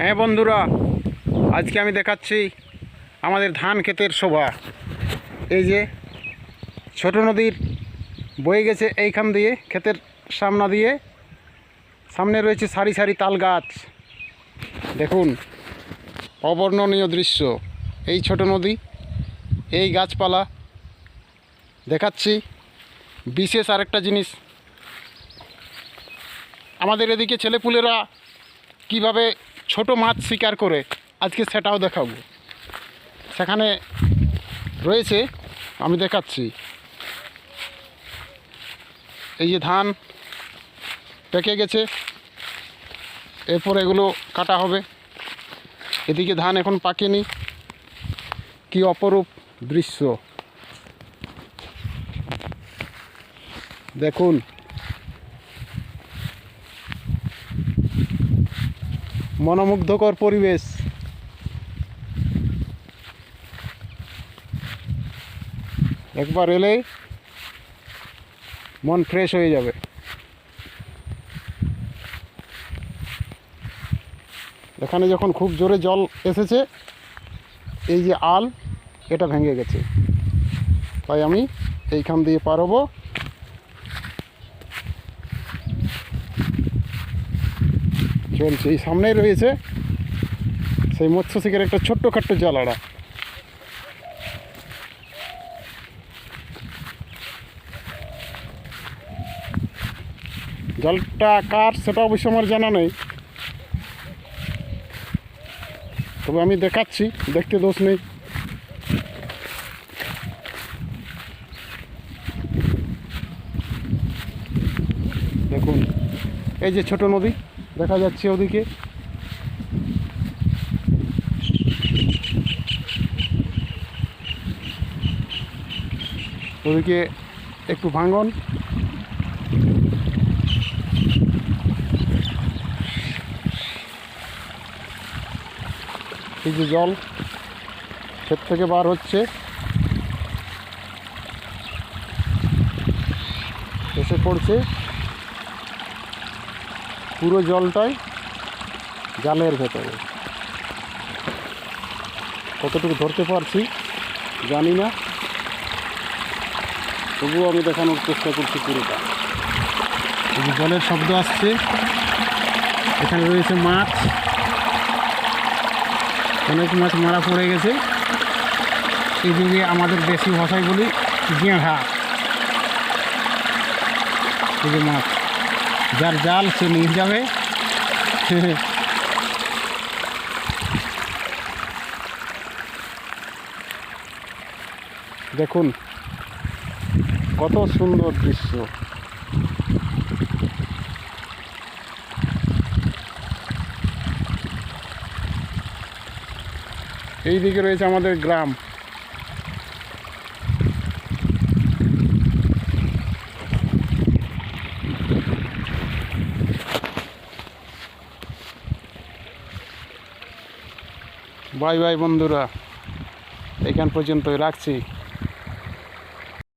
হ্যাঁ বন্ধুরা, আজকে আমি দেখাচ্ছি আমাদের ধান ক্ষেতের শোভা। এই যে ছোট নদীর বয়ে গেছে এইখান দিয়ে, ক্ষেতের সামনা দিয়ে। সামনে রয়েছে সারি সারি তাল গাছ। দেখুন, অবর্ণনীয় দৃশ্য। এই ছোট নদী, এই গাছপালা। দেখাচ্ছি বিশেষ আরেকটা জিনিস। আমাদের এদিকে ছেলেপুলেরা কীভাবে ছোট মাছ শিকার করে আজকে সেটাও দেখাবো। সেখানে রয়েছে, আমি দেখাচ্ছি। এই যে ধান পেকে গেছে, এরপর এগুলো কাটা হবে। এদিকে ধান এখন পাকেনি। কি অপরূপ দৃশ্য। দেখুন মনোমুগ্ধকর পরিবেশ। একবার এলেই মন ফ্রেশ হয়ে যাবে। এখানে যখন খুব জোরে জল এসেছে, এই যে আল, এটা ভেঙে গেছে। তাই আমি এইখান দিয়ে পার চলছে। এই সামনেই রয়েছে সেই মৎস্য শিকারের একটা ছোট্ট খাট্ট জালাড়া। জলটা কার সেটা অবশ্য আমার জানা নেই। তবে আমি দেখাচ্ছি, দেখতে দোষ নেই। দেখুন, এই যে ছোট নদী। দেখা যাচ্ছে ওদিকে। ওদিকে একটু ভাঙন। এই যে জল, ক্ষেত থেকে বার হচ্ছে। এসে পড়ছে। পুরো জলটাই জালের ভেতরে। কতটুকু ধরতে পারছি জানি না। তবুও আমি দেখানোর চেষ্টা করছি পুরোটা। জলের শব্দ আসছে। এখানে রয়েছে মাছ। অনেক মাছ মারা পড়ে গেছে। এই দিকে আমাদের দেশি ভাষায় বলি, গেঁড়া। এই যে মাছ। যার জাল সে নিয়ে যাবে। দেখুন কত সুন্দর দৃশ্য। এইদিকে রয়েছে আমাদের গ্রাম। বাই বাই বন্ধুরা এখান পর্যন্তই রাখছি।